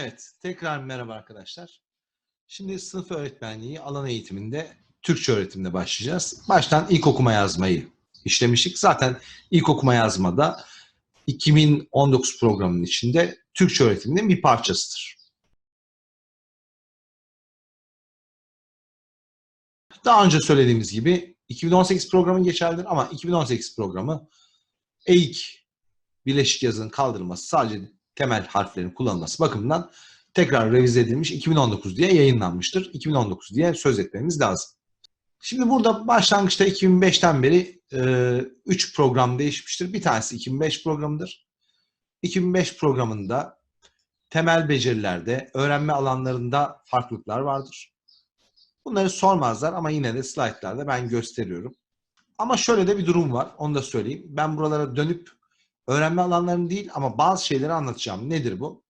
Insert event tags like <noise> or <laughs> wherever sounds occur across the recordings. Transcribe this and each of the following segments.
Evet, tekrar merhaba arkadaşlar. Şimdi sınıf öğretmenliği alan eğitiminde Türkçe öğretimde başlayacağız. Baştan ilk okuma yazmayı işlemiştik. Zaten ilk okuma yazmada 2019 programının içinde Türkçe öğretiminin bir parçasıdır. Daha önce söylediğimiz gibi 2018 programı geçerlidir ama 2018 programı eğik birleşik yazının kaldırılması sadece temel harflerin kullanılması bakımından tekrar revize edilmiş 2019 diye yayınlanmıştır. 2019 diye söz etmemiz lazım. Şimdi burada başlangıçta 2005'ten beri 3 program değişmiştir. Bir tanesi 2005 programıdır. 2005 programında temel becerilerde, öğrenme alanlarında farklılıklar vardır. Bunları sormazlar ama yine de slaytlarda ben gösteriyorum. Ama şöyle de bir durum var, onu da söyleyeyim. Ben buralara dönüp öğrenme alanlarını değil ama bazı şeyleri anlatacağım. Nedir bu?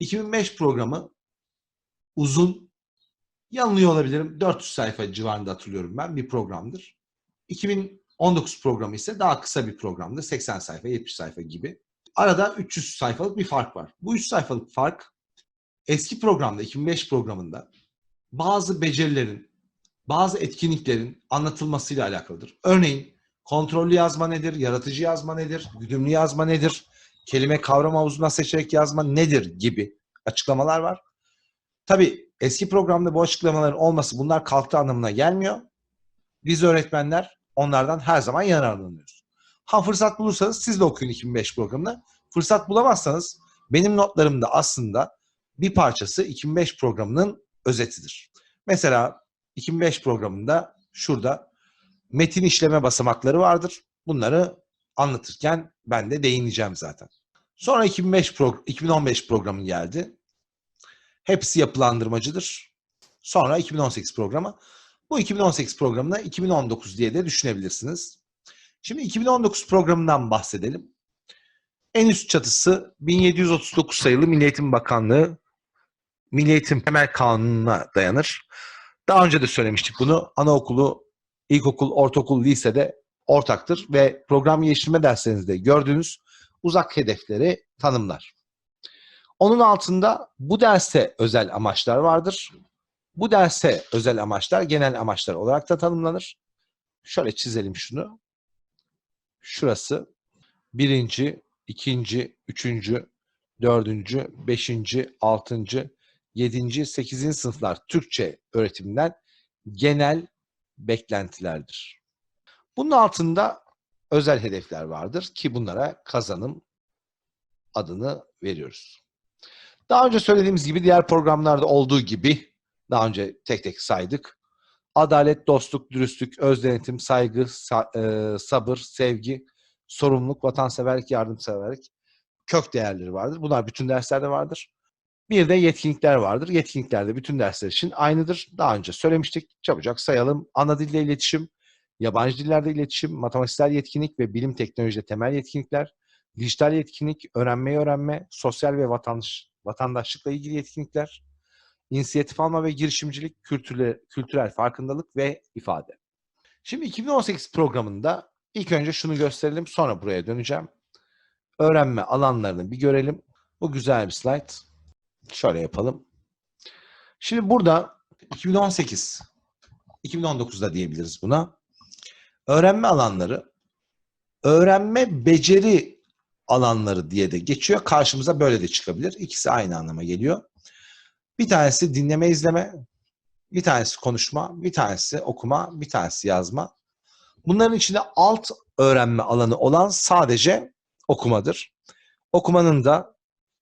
2005 programı uzun, yanılıyor olabilirim, 400 sayfa civarında hatırlıyorum ben bir programdır. 2019 programı ise daha kısa bir programdır. 80 sayfa, 70 sayfa gibi. Arada 300 sayfalık bir fark var. Bu 3 sayfalık fark eski programda, 2005 programında bazı becerilerin, bazı etkinliklerin anlatılmasıyla alakalıdır. Örneğin kontrollü yazma nedir, yaratıcı yazma nedir, güdümlü yazma nedir, kelime kavram havuzuna seçerek yazma nedir gibi açıklamalar var. Tabi eski programda bu açıklamaların olması bunlar kalktı anlamına gelmiyor. Biz öğretmenler onlardan her zaman yararlanıyoruz. Ha fırsat bulursanız siz de okuyun 2005 programını. Fırsat bulamazsanız benim notlarımda aslında bir parçası 2005 programının özetidir. Mesela 2005 programında şurada metin işleme basamakları vardır. Bunları anlatırken ben de değineceğim zaten. Sonra 2005 pro 2015 programı geldi. Hepsi yapılandırmacıdır. Sonra 2018 programı. Bu 2018 programını 2019 diye de düşünebilirsiniz. Şimdi 2019 programından bahsedelim. En üst çatısı 1739 sayılı Milli Eğitim Bakanlığı Milli Eğitim Temel Kanunu'na dayanır. Daha önce de söylemiştik bunu. Anaokulu, ilkokul, ortaokul, lisede ortaktır ve program geliştirme derslerinizde gördüğünüz uzak hedefleri tanımlar. Onun altında bu derse özel amaçlar vardır. Bu derse özel amaçlar genel amaçlar olarak da tanımlanır. Şöyle çizelim şunu. Şurası birinci, ikinci, üçüncü, dördüncü, beşinci, altıncı, yedinci, sekizinci sınıflar Türkçe öğretiminden genel beklentilerdir. Bunun altında özel hedefler vardır ki bunlara kazanım adını veriyoruz. Daha önce söylediğimiz gibi diğer programlarda olduğu gibi daha önce tek tek saydık. Adalet, dostluk, dürüstlük, öz denetim, saygı, sabır, sevgi, sorumluluk, vatanseverlik, yardımseverlik kök değerleri vardır. Bunlar bütün derslerde vardır. Bir de yetkinlikler vardır. Yetkinlikler de bütün dersler için aynıdır. Daha önce söylemiştik. Çabucak sayalım. Ana dille iletişim, yabancı dillerde iletişim, matematiksel yetkinlik ve bilim teknolojide temel yetkinlikler, dijital yetkinlik, öğrenmeyi öğrenme, sosyal ve vatandaş, vatandaşlıkla ilgili yetkinlikler, inisiyatif alma ve girişimcilik, kültürel, kültürel farkındalık ve ifade. Şimdi 2018 programında ilk önce şunu gösterelim, sonra buraya döneceğim. Öğrenme alanlarını bir görelim. Bu güzel bir slide. Şöyle yapalım. Şimdi burada 2018, 2019'da diyebiliriz buna. Öğrenme alanları, öğrenme beceri alanları diye de geçiyor. Karşımıza böyle de çıkabilir. İkisi aynı anlama geliyor. Bir tanesi dinleme izleme, bir tanesi konuşma, bir tanesi okuma, bir tanesi yazma. Bunların içinde alt öğrenme alanı olan sadece okumadır. Okumanın da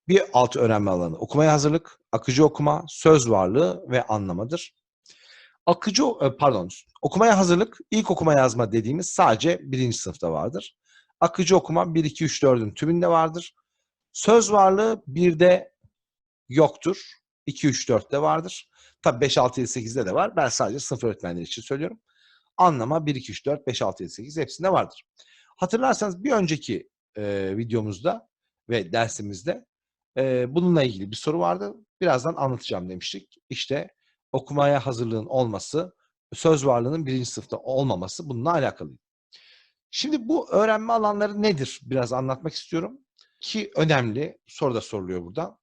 bir alt öğrenme alanı okumaya hazırlık, akıcı okuma, söz varlığı ve anlamadır. Akıcı, pardon, okumaya hazırlık, ilk okuma yazma dediğimiz sadece birinci sınıfta vardır. Akıcı okuma 1, 2, 3, 4'ün tümünde vardır. Söz varlığı bir de yoktur. 2, 3, 4'te vardır. Tabii 5, 6, 7, 8'de de var. Ben sadece sınıf öğretmenleri için söylüyorum. Anlama 1, 2, 3, 4, 5, 6, 7, 8 hepsinde vardır. Hatırlarsanız bir önceki e, videomuzda ve dersimizde e, bununla ilgili bir soru vardı. Birazdan anlatacağım demiştik. İşte okumaya hazırlığın olması, söz varlığının birinci sınıfta olmaması bununla alakalı. Şimdi bu öğrenme alanları nedir? Biraz anlatmak istiyorum. Ki önemli, soru da soruluyor burada.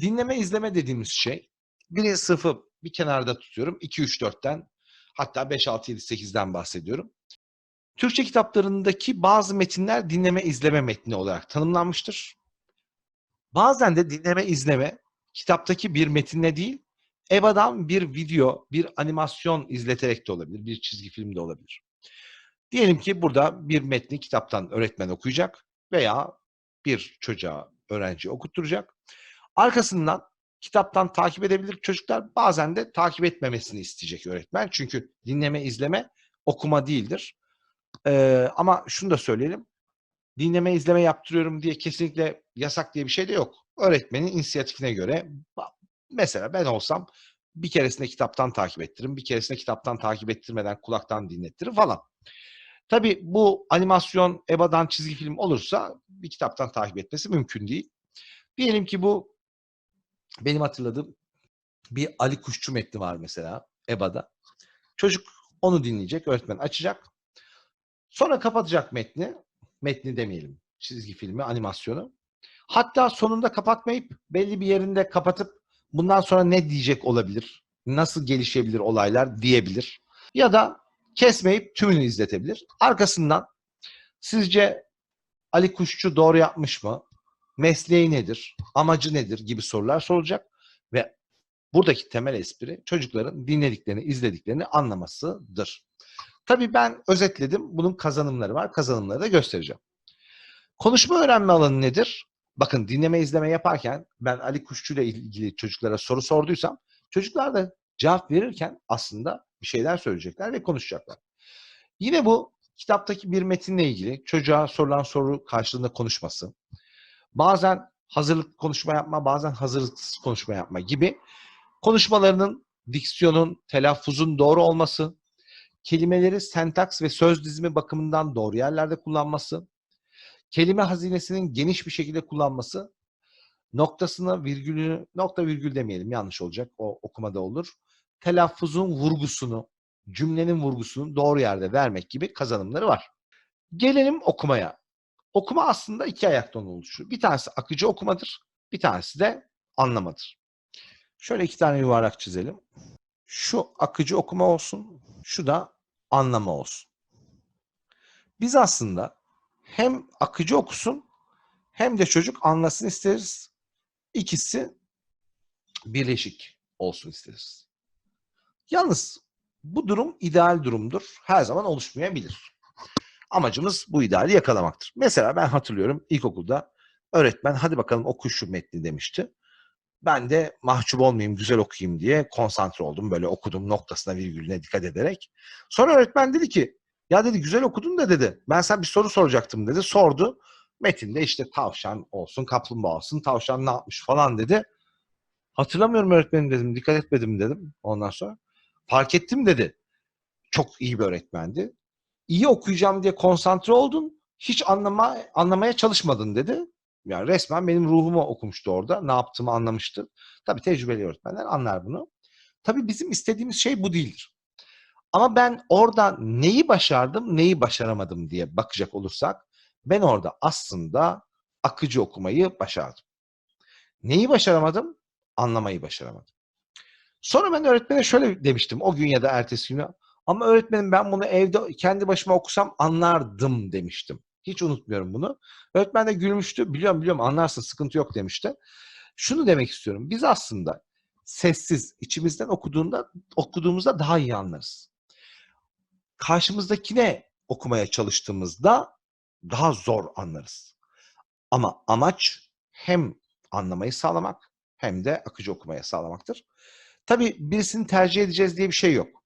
Dinleme izleme dediğimiz şey birinci sınıfı bir kenarda tutuyorum. 2, 3, 4'ten hatta 5, 6, 7, 8'den bahsediyorum. Türkçe kitaplarındaki bazı metinler dinleme izleme metni olarak tanımlanmıştır. Bazen de dinleme izleme kitaptaki bir metinle değil, EBA'dan bir video, bir animasyon izleterek de olabilir, bir çizgi film de olabilir. Diyelim ki burada bir metni kitaptan öğretmen okuyacak veya bir çocuğa, öğrenci okutturacak. Arkasından kitaptan takip edebilir çocuklar. Bazen de takip etmemesini isteyecek öğretmen. Çünkü dinleme, izleme okuma değildir. Ee, ama şunu da söyleyelim. Dinleme, izleme yaptırıyorum diye kesinlikle yasak diye bir şey de yok. Öğretmenin inisiyatifine göre mesela ben olsam bir keresinde kitaptan takip ettiririm, bir keresinde kitaptan takip ettirmeden kulaktan dinlettiririm falan. Tabii bu animasyon EBA'dan çizgi film olursa bir kitaptan takip etmesi mümkün değil. Diyelim ki bu benim hatırladığım bir Ali Kuşçu metni var mesela EBA'da. Çocuk onu dinleyecek, öğretmen açacak. Sonra kapatacak metni. Metni demeyelim. Çizgi filmi, animasyonu. Hatta sonunda kapatmayıp belli bir yerinde kapatıp bundan sonra ne diyecek olabilir? Nasıl gelişebilir olaylar diyebilir. Ya da kesmeyip tümünü izletebilir. Arkasından sizce Ali Kuşçu doğru yapmış mı? Mesleği nedir? Amacı nedir? gibi sorular sorulacak ve buradaki temel espri çocukların dinlediklerini, izlediklerini anlamasıdır. Tabii ben özetledim. Bunun kazanımları var. Kazanımları da göstereceğim. Konuşma öğrenme alanı nedir? Bakın dinleme izleme yaparken ben Ali Kuşçu ile ilgili çocuklara soru sorduysam çocuklar da cevap verirken aslında bir şeyler söyleyecekler ve konuşacaklar. Yine bu kitaptaki bir metinle ilgili çocuğa sorulan soru karşılığında konuşması, bazen hazırlık konuşma yapma, bazen hazırlıksız konuşma yapma gibi konuşmalarının diksiyonun, telaffuzun doğru olması, kelimeleri sentaks ve söz dizimi bakımından doğru yerlerde kullanması, kelime hazinesinin geniş bir şekilde kullanması, noktasını, virgülünü, nokta virgül demeyelim yanlış olacak, o okumada olur. Telaffuzun vurgusunu, cümlenin vurgusunu doğru yerde vermek gibi kazanımları var. Gelelim okumaya. Okuma aslında iki ayaktan oluşuyor. Bir tanesi akıcı okumadır, bir tanesi de anlamadır. Şöyle iki tane yuvarlak çizelim. Şu akıcı okuma olsun, şu da anlama olsun. Biz aslında hem akıcı okusun hem de çocuk anlasın isteriz. İkisi birleşik olsun isteriz. Yalnız bu durum ideal durumdur. Her zaman oluşmayabilir. Amacımız bu ideali yakalamaktır. Mesela ben hatırlıyorum ilkokulda öğretmen hadi bakalım oku şu metni demişti. Ben de mahcup olmayayım, güzel okuyayım diye konsantre oldum. Böyle okudum noktasına virgülüne dikkat ederek. Sonra öğretmen dedi ki ya dedi güzel okudun da dedi. Ben sana bir soru soracaktım dedi. Sordu. Metinde işte tavşan olsun, kaplumbağa olsun, tavşan ne yapmış falan dedi. Hatırlamıyorum öğretmenim dedim. Dikkat etmedim dedim ondan sonra. Fark ettim dedi. Çok iyi bir öğretmendi. İyi okuyacağım diye konsantre oldun. Hiç anlama, anlamaya çalışmadın dedi. Yani resmen benim ruhumu okumuştu orada. Ne yaptığımı anlamıştı. Tabii tecrübeli öğretmenler anlar bunu. Tabii bizim istediğimiz şey bu değildir. Ama ben orada neyi başardım, neyi başaramadım diye bakacak olursak ben orada aslında akıcı okumayı başardım. Neyi başaramadım? Anlamayı başaramadım. Sonra ben öğretmene şöyle demiştim o gün ya da ertesi gün. Ama öğretmenim ben bunu evde kendi başıma okusam anlardım demiştim. Hiç unutmuyorum bunu. Öğretmen de gülmüştü. Biliyorum biliyorum anlarsın sıkıntı yok demişti. Şunu demek istiyorum. Biz aslında sessiz, içimizden okuduğunda okuduğumuzda daha iyi anlarız. Karşımızdakine okumaya çalıştığımızda daha zor anlarız. Ama amaç hem anlamayı sağlamak hem de akıcı okumaya sağlamaktır. Tabii birisini tercih edeceğiz diye bir şey yok.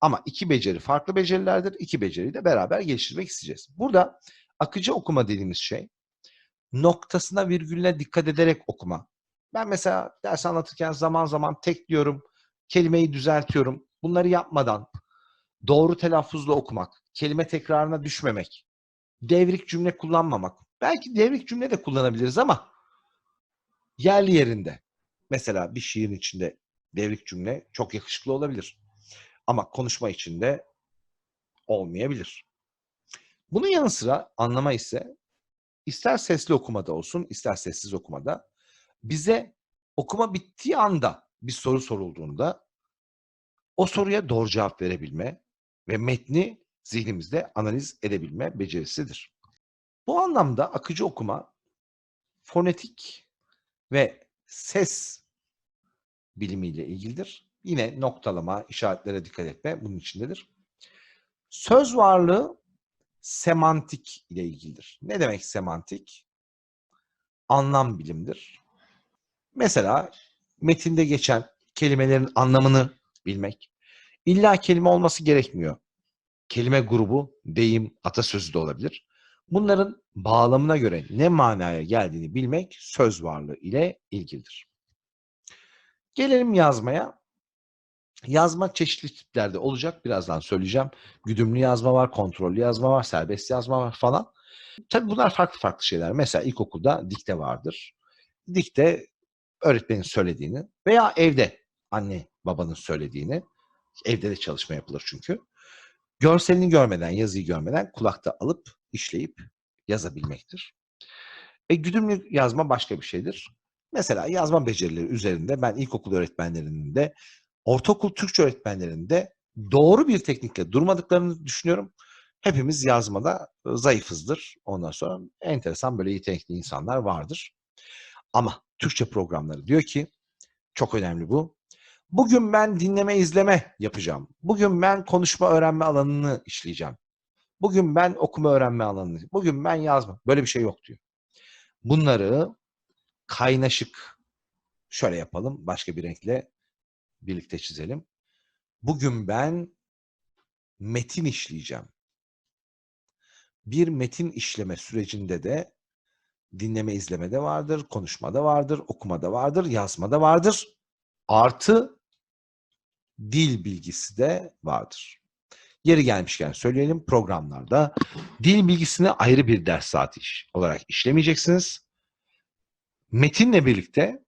Ama iki beceri farklı becerilerdir. İki beceriyi de beraber geliştirmek isteyeceğiz. Burada akıcı okuma dediğimiz şey noktasına virgülüne dikkat ederek okuma. Ben mesela ders anlatırken zaman zaman tek diyorum, kelimeyi düzeltiyorum. Bunları yapmadan doğru telaffuzla okumak, kelime tekrarına düşmemek, devrik cümle kullanmamak. Belki devrik cümle de kullanabiliriz ama yerli yerinde. Mesela bir şiirin içinde devrik cümle çok yakışıklı olabilir. Ama konuşma içinde olmayabilir. Bunun yanı sıra anlama ise ister sesli okumada olsun, ister sessiz okumada bize okuma bittiği anda bir soru sorulduğunda o soruya doğru cevap verebilme ve metni zihnimizde analiz edebilme becerisidir. Bu anlamda akıcı okuma fonetik ve ses bilimiyle ilgilidir. Yine noktalama, işaretlere dikkat etme bunun içindedir. Söz varlığı semantik ile ilgilidir. Ne demek semantik? Anlam bilimdir. Mesela metinde geçen kelimelerin anlamını bilmek. İlla kelime olması gerekmiyor. Kelime grubu, deyim, atasözü de olabilir. Bunların bağlamına göre ne manaya geldiğini bilmek söz varlığı ile ilgilidir. Gelelim yazmaya. Yazma çeşitli tiplerde olacak. Birazdan söyleyeceğim. Güdümlü yazma var, kontrollü yazma var, serbest yazma var falan. Tabii bunlar farklı farklı şeyler. Mesela ilkokulda dikte vardır. Dikte öğretmenin söylediğini veya evde anne babanın söylediğini, evde de çalışma yapılır çünkü. Görselini görmeden, yazıyı görmeden kulakta alıp işleyip yazabilmektir. E, güdümlü yazma başka bir şeydir. Mesela yazma becerileri üzerinde ben ilkokul öğretmenlerinin de ortaokul Türkçe öğretmenlerinin de doğru bir teknikle durmadıklarını düşünüyorum. Hepimiz yazmada zayıfızdır. Ondan sonra enteresan böyle yetenekli insanlar vardır. Ama Türkçe programları diyor ki çok önemli bu. Bugün ben dinleme izleme yapacağım. Bugün ben konuşma öğrenme alanını işleyeceğim. Bugün ben okuma öğrenme alanını, bugün ben yazma. Böyle bir şey yok diyor. Bunları kaynaşık şöyle yapalım. Başka bir renkle birlikte çizelim. Bugün ben metin işleyeceğim. Bir metin işleme sürecinde de dinleme izleme de vardır, konuşma da vardır, okuma da vardır, yazma da vardır. Artı dil bilgisi de vardır. Yeri gelmişken söyleyelim programlarda dil bilgisini ayrı bir ders saati olarak işlemeyeceksiniz. Metinle birlikte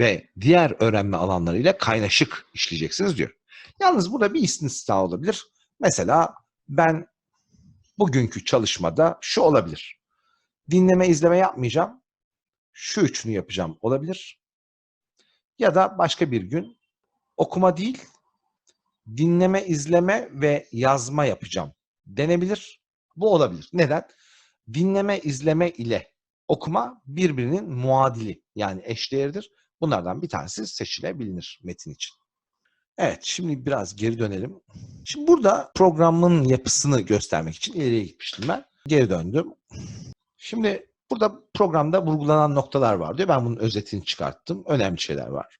ve diğer öğrenme alanlarıyla kaynaşık işleyeceksiniz diyor. Yalnız burada bir istisna olabilir. Mesela ben bugünkü çalışmada şu olabilir. Dinleme izleme yapmayacağım. Şu üçünü yapacağım olabilir. Ya da başka bir gün okuma değil, dinleme, izleme ve yazma yapacağım denebilir. Bu olabilir. Neden? Dinleme, izleme ile okuma birbirinin muadili yani eşdeğerdir. Bunlardan bir tanesi seçilebilir metin için. Evet, şimdi biraz geri dönelim. Şimdi burada programın yapısını göstermek için ileriye gitmiştim ben. Geri döndüm. Şimdi burada programda vurgulanan noktalar var diyor. Ben bunun özetini çıkarttım. Önemli şeyler var.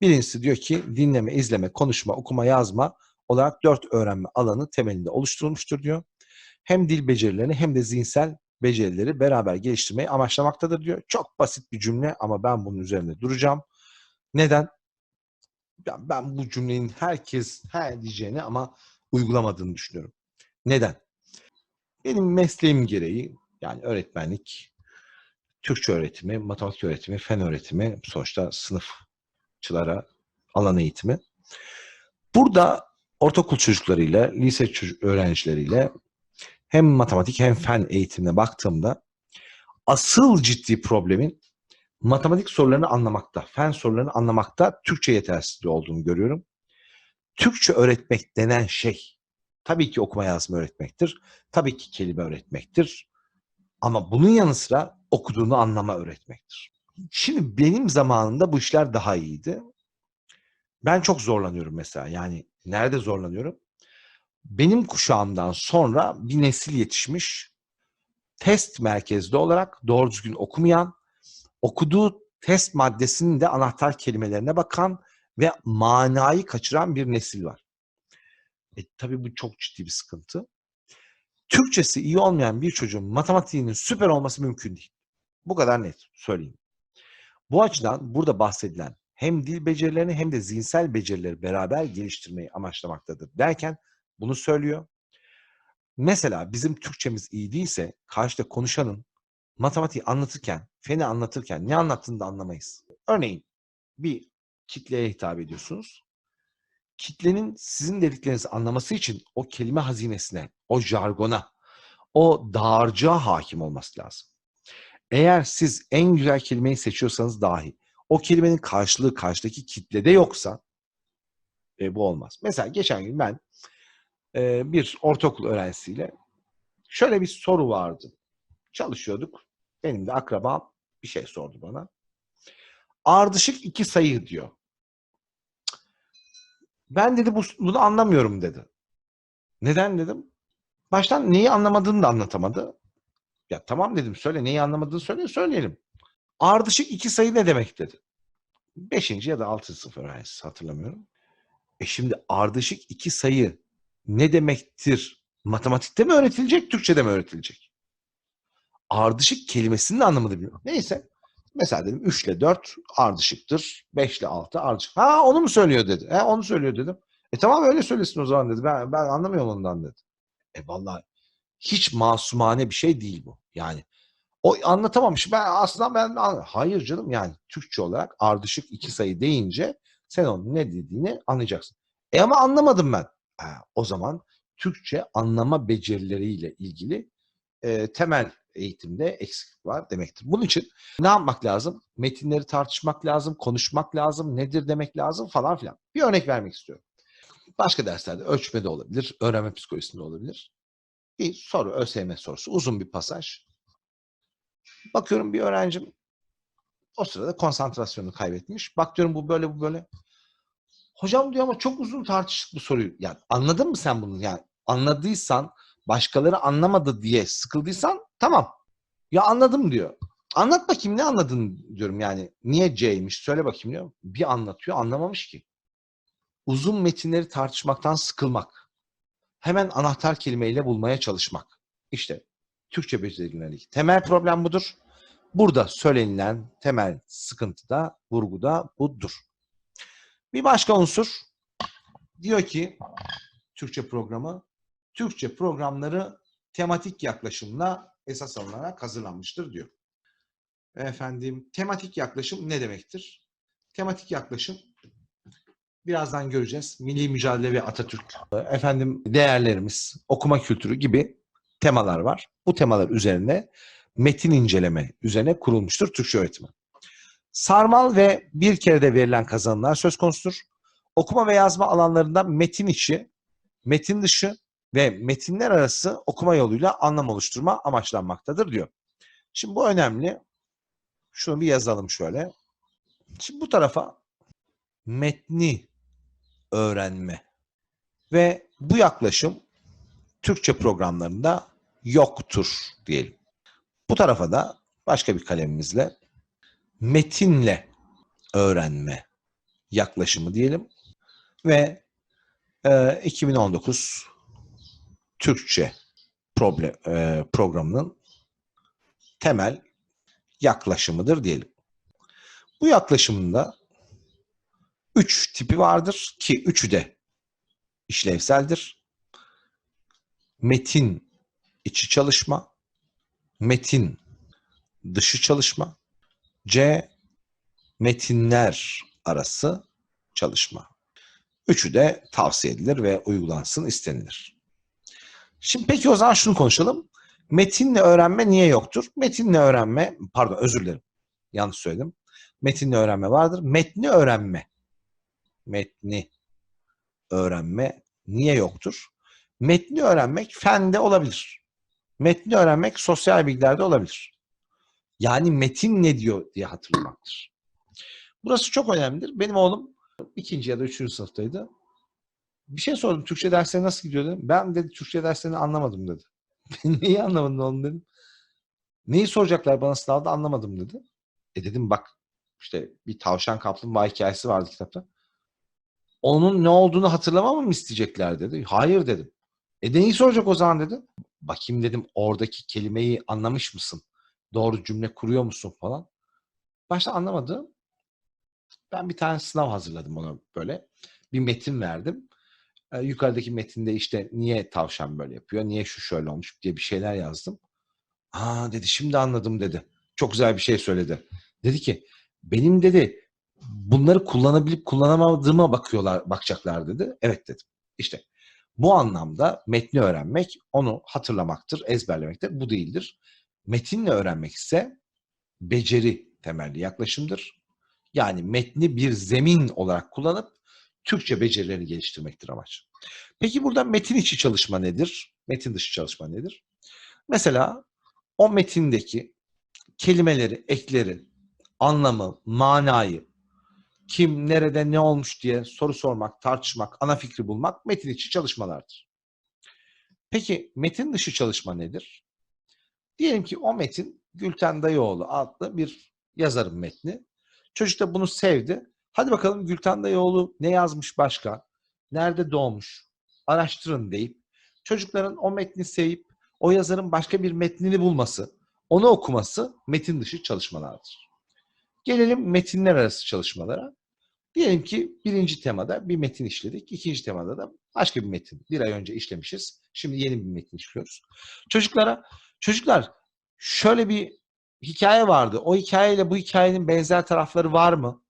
Birincisi diyor ki dinleme, izleme, konuşma, okuma, yazma olarak dört öğrenme alanı temelinde oluşturulmuştur diyor. Hem dil becerilerini hem de zihinsel becerileri beraber geliştirmeyi amaçlamaktadır diyor. Çok basit bir cümle ama ben bunun üzerinde duracağım. Neden? Ben, ben bu cümlenin herkes her diyeceğini ama uygulamadığını düşünüyorum. Neden? Benim mesleğim gereği yani öğretmenlik, Türkçe öğretimi, matematik öğretimi, fen öğretimi, sonuçta sınıfçılara alan eğitimi. Burada ortaokul çocuklarıyla, lise çocuk öğrencileriyle hem matematik hem fen eğitimine baktığımda asıl ciddi problemin matematik sorularını anlamakta, fen sorularını anlamakta Türkçe yetersizliği olduğunu görüyorum. Türkçe öğretmek denen şey tabii ki okuma yazma öğretmektir. Tabii ki kelime öğretmektir. Ama bunun yanı sıra okuduğunu anlama öğretmektir. Şimdi benim zamanımda bu işler daha iyiydi. Ben çok zorlanıyorum mesela. Yani nerede zorlanıyorum? Benim kuşağımdan sonra bir nesil yetişmiş test merkezli olarak doğru düzgün okumayan, okuduğu test maddesinin de anahtar kelimelerine bakan ve manayı kaçıran bir nesil var. E, tabii bu çok ciddi bir sıkıntı. Türkçesi iyi olmayan bir çocuğun matematiğinin süper olması mümkün değil. Bu kadar net söyleyeyim. Bu açıdan burada bahsedilen hem dil becerilerini hem de zihinsel becerileri beraber geliştirmeyi amaçlamaktadır derken bunu söylüyor. Mesela bizim Türkçemiz iyi değilse karşıda konuşanın matematiği anlatırken, feni anlatırken ne anlattığını da anlamayız. Örneğin bir kitleye hitap ediyorsunuz. Kitlenin sizin dediklerinizi anlaması için o kelime hazinesine, o jargona, o dağarcığa hakim olması lazım. Eğer siz en güzel kelimeyi seçiyorsanız dahi o kelimenin karşılığı karşıdaki kitlede yoksa e, bu olmaz. Mesela geçen gün ben e, bir ortaokul öğrencisiyle şöyle bir soru vardı. Çalışıyorduk. Benim de akrabam bir şey sordu bana. Ardışık iki sayı diyor. Ben dedi bu, bunu anlamıyorum dedi. Neden dedim. Baştan neyi anlamadığını da anlatamadı. Ya tamam dedim söyle neyi anlamadığını söyle söyleyelim. Ardışık iki sayı ne demek dedi. Beşinci ya da altı sınıf öğrencisi hatırlamıyorum. E şimdi ardışık iki sayı ne demektir? Matematikte mi öğretilecek, Türkçe'de mi öğretilecek? Ardışık kelimesinin de anlamını bilmiyorum. Neyse. Mesela dedim 3 ile 4 ardışıktır. 5 ile 6 ardışık. Ha onu mu söylüyor dedi. He onu söylüyor dedim. E tamam öyle söylesin o zaman dedi. Ben, ben anlamıyorum ondan dedi. E vallahi hiç masumane bir şey değil bu. Yani o anlatamamış. Ben aslında ben hayır canım yani Türkçe olarak ardışık iki sayı deyince sen onun ne dediğini anlayacaksın. E ama anlamadım ben. Ha, o zaman Türkçe anlama becerileriyle ilgili e, temel eğitimde eksiklik var demektir. Bunun için ne yapmak lazım? Metinleri tartışmak lazım, konuşmak lazım, nedir demek lazım falan filan. Bir örnek vermek istiyorum. Başka derslerde ölçme de olabilir, öğrenme psikolojisinde olabilir. Bir soru, ÖSYM sorusu, uzun bir pasaj. Bakıyorum bir öğrencim o sırada konsantrasyonunu kaybetmiş. Bak diyorum bu böyle bu böyle. Hocam diyor ama çok uzun tartıştık bu soruyu. Yani anladın mı sen bunu? Yani anladıysan, başkaları anlamadı diye sıkıldıysan tamam. Ya anladım diyor. Anlat bakayım ne anladın diyorum yani. Niye C'ymiş söyle bakayım diyor. Bir anlatıyor anlamamış ki. Uzun metinleri tartışmaktan sıkılmak. Hemen anahtar kelimeyle bulmaya çalışmak. İşte Türkçe becerilerindeki temel problem budur. Burada söylenilen temel sıkıntı da, vurgu da budur. Bir başka unsur diyor ki Türkçe programı, Türkçe programları tematik yaklaşımla esas alınarak hazırlanmıştır diyor. Efendim, tematik yaklaşım ne demektir? Tematik yaklaşım birazdan göreceğiz. Milli mücadele ve Atatürk, efendim değerlerimiz, okuma kültürü gibi temalar var. Bu temalar üzerine metin inceleme üzerine kurulmuştur Türkçe öğretimi. Sarmal ve bir kere de verilen kazanımlar söz konusudur. Okuma ve yazma alanlarında metin içi, metin dışı ve metinler arası okuma yoluyla anlam oluşturma amaçlanmaktadır diyor. Şimdi bu önemli. Şunu bir yazalım şöyle. Şimdi bu tarafa metni öğrenme ve bu yaklaşım Türkçe programlarında yoktur diyelim. Bu tarafa da başka bir kalemimizle metinle öğrenme yaklaşımı diyelim ve e, 2019 Türkçe problem, e, programının temel yaklaşımıdır diyelim. Bu yaklaşımında üç tipi vardır ki üçü de işlevseldir. Metin içi çalışma, metin dışı çalışma, C metinler arası çalışma. Üçü de tavsiye edilir ve uygulansın istenilir. Şimdi peki o zaman şunu konuşalım. Metinle öğrenme niye yoktur? Metinle öğrenme, pardon özür dilerim. Yanlış söyledim. Metinle öğrenme vardır. Metni öğrenme. Metni öğrenme niye yoktur? Metni öğrenmek fende olabilir. Metni öğrenmek sosyal bilgilerde olabilir. Yani metin ne diyor diye hatırlamaktır. Burası çok önemlidir. Benim oğlum ikinci ya da üçüncü sınıftaydı. Bir şey sordum. Türkçe dersleri nasıl gidiyor dedim. Ben dedi Türkçe derslerini anlamadım dedi. <laughs> Neyi anlamadın oğlum dedim. Neyi soracaklar bana sınavda anlamadım dedi. E dedim bak işte bir tavşan kaplumbağa hikayesi vardı kitapta. Onun ne olduğunu hatırlamamı mı isteyecekler dedi. Hayır dedim. E neyi soracak o zaman dedi. Bakayım dedim oradaki kelimeyi anlamış mısın? Doğru cümle kuruyor musun falan. Başta anlamadım. Ben bir tane sınav hazırladım ona böyle. Bir metin verdim. Ee, yukarıdaki metinde işte niye tavşan böyle yapıyor, niye şu şöyle olmuş diye bir şeyler yazdım. Aa dedi şimdi anladım dedi. Çok güzel bir şey söyledi. Dedi ki benim dedi bunları kullanabilip kullanamadığıma bakıyorlar, bakacaklar dedi. Evet dedim. İşte bu anlamda metni öğrenmek onu hatırlamaktır, ezberlemektir. Bu değildir. Metinle öğrenmek ise beceri temelli yaklaşımdır. Yani metni bir zemin olarak kullanıp Türkçe becerilerini geliştirmektir amaç. Peki burada metin içi çalışma nedir? Metin dışı çalışma nedir? Mesela o metindeki kelimeleri, ekleri, anlamı, manayı, kim, nerede, ne olmuş diye soru sormak, tartışmak, ana fikri bulmak metin içi çalışmalardır. Peki metin dışı çalışma nedir? Diyelim ki o metin Gülten Dayıoğlu adlı bir yazarın metni. Çocuk da bunu sevdi. Hadi bakalım Gülten Dayıoğlu ne yazmış başka? Nerede doğmuş? Araştırın deyip çocukların o metni sevip o yazarın başka bir metnini bulması, onu okuması metin dışı çalışmalardır. Gelelim metinler arası çalışmalara. Diyelim ki birinci temada bir metin işledik. ikinci temada da başka bir metin. Bir ay önce işlemişiz. Şimdi yeni bir metin işliyoruz. Çocuklara, çocuklar şöyle bir hikaye vardı. O hikayeyle bu hikayenin benzer tarafları var mı?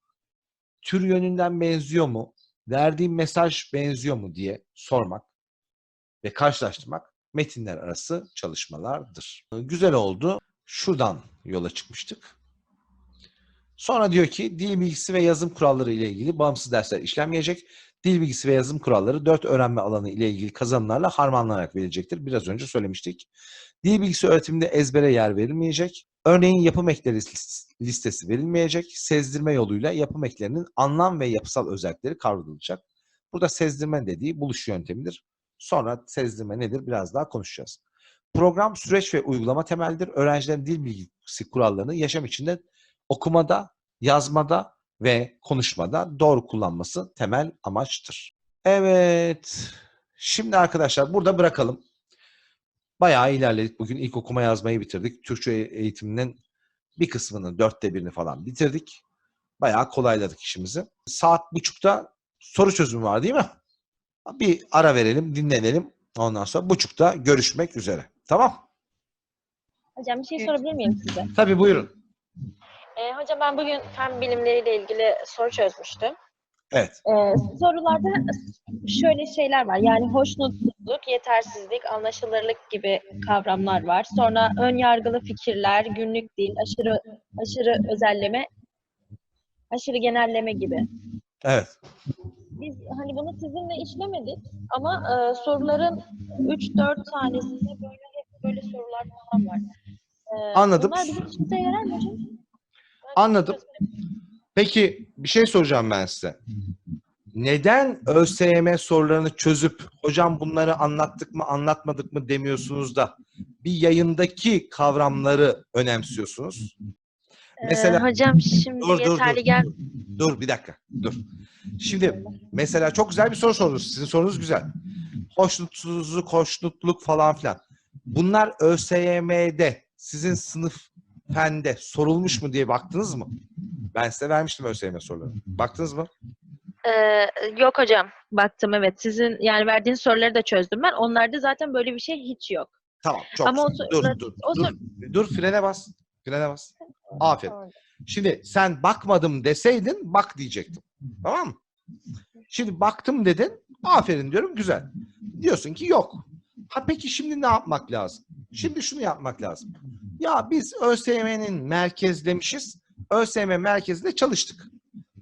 Tür yönünden benziyor mu? Verdiğim mesaj benziyor mu diye sormak ve karşılaştırmak metinler arası çalışmalardır. Güzel oldu. Şuradan yola çıkmıştık. Sonra diyor ki dil bilgisi ve yazım kuralları ile ilgili bağımsız dersler işlenmeyecek. Dil bilgisi ve yazım kuralları dört öğrenme alanı ile ilgili kazanımlarla harmanlanarak verilecektir. Biraz önce söylemiştik. Dil bilgisi öğretiminde ezbere yer verilmeyecek. Örneğin yapım ekleri lis- listesi verilmeyecek. Sezdirme yoluyla yapım eklerinin anlam ve yapısal özellikleri kavrulacak. Burada sezdirme dediği buluş yöntemidir. Sonra sezdirme nedir biraz daha konuşacağız. Program süreç ve uygulama temeldir. Öğrencilerin dil bilgisi kurallarını yaşam içinde okumada, yazmada ve konuşmada doğru kullanması temel amaçtır. Evet. Şimdi arkadaşlar burada bırakalım. Bayağı ilerledik. Bugün ilk okuma yazmayı bitirdik. Türkçe eğitiminin bir kısmını, dörtte birini falan bitirdik. Bayağı kolayladık işimizi. Saat buçukta soru çözümü var değil mi? Bir ara verelim, dinlenelim. Ondan sonra buçukta görüşmek üzere. Tamam? Hocam bir şey sorabilir miyim size? Tabii buyurun. Ee, hocam ben bugün fen bilimleriyle ilgili soru çözmüştüm. Evet. Ee, sorularda şöyle şeyler var. Yani hoşnutluk, yetersizlik, anlaşılırlık gibi kavramlar var. Sonra ön yargılı fikirler, günlük dil, aşırı aşırı özelleme, aşırı genelleme gibi. Evet. Biz hani bunu sizinle işlemedik ama e, soruların 3-4 tanesinde böyle hep böyle sorular falan var. Ee, Anladım. Bunlar bizim işimize yarar mı hocam? Anladım. Peki bir şey soracağım ben size. Neden ÖSYM sorularını çözüp hocam bunları anlattık mı anlatmadık mı demiyorsunuz da bir yayındaki kavramları önemsiyorsunuz? Mesela Ee, hocam şimdi Dur, dur, dur. yeterli gel. dur bir dakika dur. Şimdi mesela çok güzel bir soru sordunuz. Sizin sorunuz güzel. Hoşnutsuzluk, hoşnutluk falan filan. Bunlar ÖSYM'de sizin sınıf fende sorulmuş mu diye baktınız mı? Ben size vermiştim ÖSYM sorularını. Baktınız mı? Ee, yok hocam. Baktım evet. Sizin yani verdiğiniz soruları da çözdüm ben. Onlarda zaten böyle bir şey hiç yok. Tamam. Çok Ama o güzel. dur, dur, o dur, dur, frene bas. Frene bas. Aferin. Tamam. Şimdi sen bakmadım deseydin bak diyecektim. Tamam mı? Şimdi baktım dedin. Aferin diyorum. Güzel. Diyorsun ki yok. Ha peki şimdi ne yapmak lazım? Şimdi şunu yapmak lazım. Ya biz ÖSYM'nin merkezlemişiz. ÖSYM merkezinde çalıştık.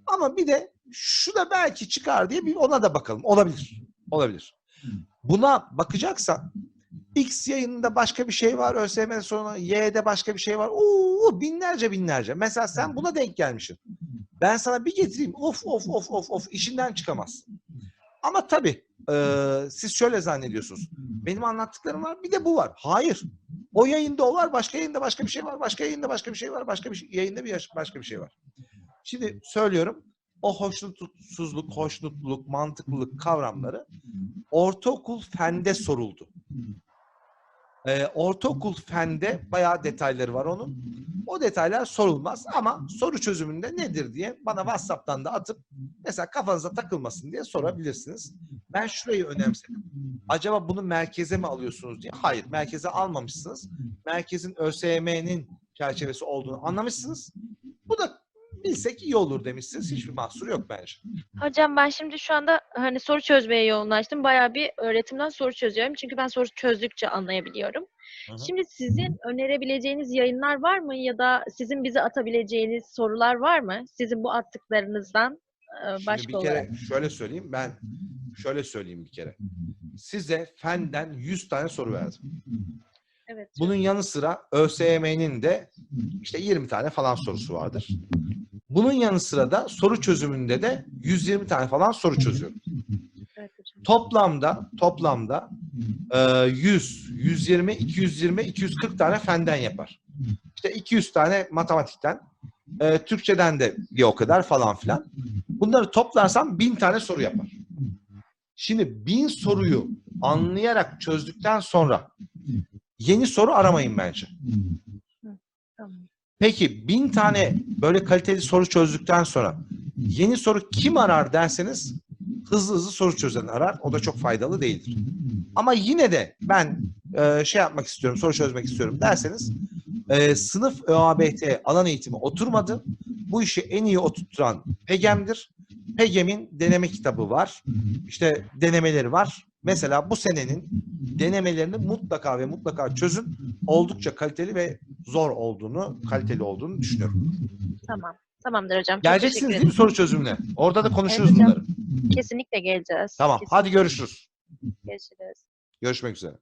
Ama bir de şu da belki çıkar diye bir ona da bakalım. Olabilir. Olabilir. Buna bakacaksan X yayınında başka bir şey var. ÖSYM sonra Y'de başka bir şey var. Oo, binlerce binlerce. Mesela sen buna denk gelmişsin. Ben sana bir getireyim. Of of of of of işinden çıkamazsın. Ama tabii eee, siz şöyle zannediyorsunuz. Benim anlattıklarım var bir de bu var. Hayır. O yayında o var. Başka yayında başka bir şey var. Başka yayında başka bir şey var. Başka bir şey, yayında bir başka bir şey var. Şimdi söylüyorum. O hoşnutsuzluk, hoşnutluluk, mantıklılık kavramları ortaokul fende soruldu. Ee, ortaokul fende bayağı detayları var onun. O detaylar sorulmaz ama soru çözümünde nedir diye bana WhatsApp'tan da atıp mesela kafanıza takılmasın diye sorabilirsiniz. Ben şurayı önemsedim. Acaba bunu merkeze mi alıyorsunuz diye. Hayır, merkeze almamışsınız. Merkezin ÖSYM'nin çerçevesi olduğunu anlamışsınız. Bu da bilsek iyi olur demişsiniz. Hiçbir mahsur yok bence. Hocam ben şimdi şu anda hani soru çözmeye yoğunlaştım. Bayağı bir öğretimden soru çözüyorum. Çünkü ben soru çözdükçe anlayabiliyorum. Hı hı. Şimdi sizin önerebileceğiniz yayınlar var mı ya da sizin bize atabileceğiniz sorular var mı? Sizin bu attıklarınızdan e, Şimdi başka bir olarak. kere şöyle söyleyeyim ben şöyle söyleyeyim bir kere. Size fenden 100 tane soru verdim. Evet. Bunun yanı sıra ÖSYM'nin de işte 20 tane falan sorusu vardır. Bunun yanı sıra da soru çözümünde de 120 tane falan soru hocam. Toplamda toplamda e, 100, 120, 220, 240 tane fenden yapar. İşte 200 tane matematikten, e, Türkçeden de bir o kadar falan filan. Bunları toplarsam 1000 tane soru yapar. Şimdi 1000 soruyu anlayarak çözdükten sonra yeni soru aramayın bence. Peki bin tane böyle kaliteli soru çözdükten sonra yeni soru kim arar derseniz hızlı hızlı soru çözen arar. O da çok faydalı değildir. Ama yine de ben e, şey yapmak istiyorum, soru çözmek istiyorum derseniz e, sınıf ÖABT alan eğitimi oturmadı. Bu işi en iyi oturtturan PEGEM'dir. PEGEM'in deneme kitabı var. İşte denemeleri var. Mesela bu senenin denemelerini mutlaka ve mutlaka çözün. Oldukça kaliteli ve zor olduğunu, kaliteli olduğunu düşünüyorum. Tamam. Tamamdır hocam. Çok Geleceksiniz değil mi soru çözümüne? Orada da konuşuruz Evet bunları. Kesinlikle geleceğiz. Tamam. Kesinlikle Hadi görüşürüz. görüşürüz. Görüşmek üzere.